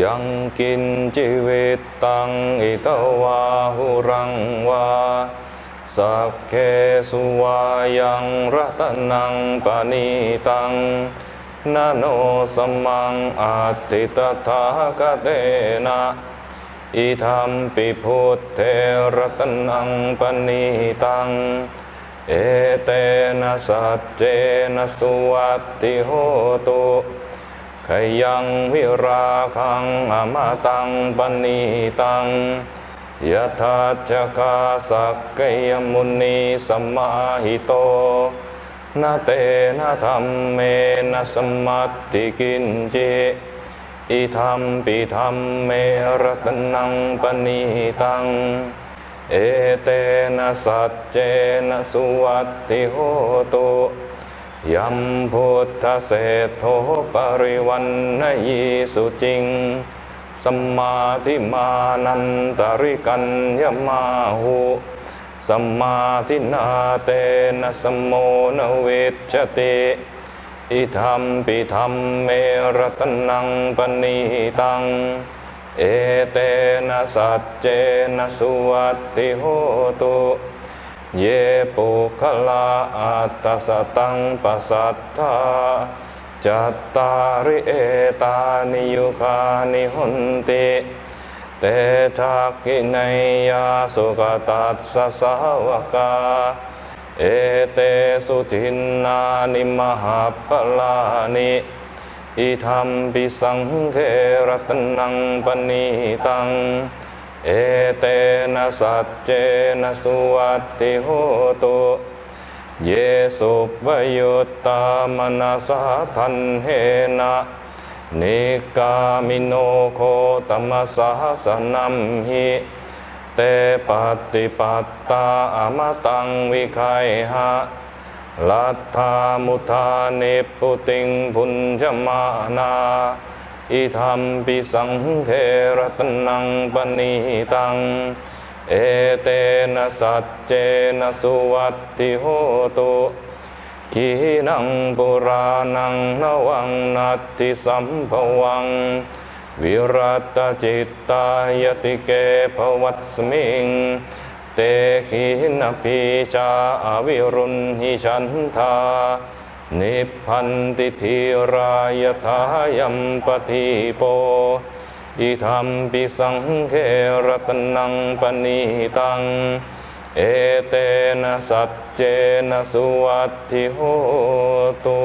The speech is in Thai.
ยังกินชีวิตตังอิตวาหุรังวาสักเคสุวายังรัตนังปณิตังนโนสมังอัติตถาคเตนะอิทัมปิพุทเทรัตนังปณิตัง เอเตนะสัจเจนะสุวัตติโหตุ ขยังวิราคังอมตังปณีตังยะถาจักาสักกยมุนีสมมาหิโตนาเตนะธรรมเมนะสมมัตติกินจิอิธัมปิธัมเมรตนังปณีตัง เอเตนะสัจเจนะสุวัตติโหตุ ยัมพุทธเศธโธปริวันนยีสุจิง สมาทิมานันตริกัญญมาหุสมาทินาเตนะสมโมนเวชติอิธัมปิธัมเมรตนังปณีตัง เอเตนะสัจเจนะสุวัตติโหตุ เยปุคลาอัตตสตังปัสสัทธาจัตตาริเอตานิยุคานิหุนติเตทักกินยาสุกตัสสะสาวกา เอเตสุทินนานิมหาปลานิอิทัมปิสังเขรตนังปณีตัง เอเตนะสัจเจนะสุวัตติโหตุเยสุปยุตตามนาสาทันเหนะนิกามิโนโคตมสาสนัมหิเตปฏิปัตตาอมตังวิไคหะลัทธามุทานิปุติงพุญจมานา อิธัมปิสังเขรตนังปณีตัง เอเตนะสัจเจนะสุวัตติโหตุขีนังปุรานังนวังนัตติสัมภวัง วิรัตจิตตายติเกภวัตสมิง เตขีนปีจาอวิรุณหิชันธา นิพพันติธีรายทายัมปทีโปอิธัมปิสังเขรตนังปณีตัง เอเตนะสัจเจนะสุวัตถิโหตุ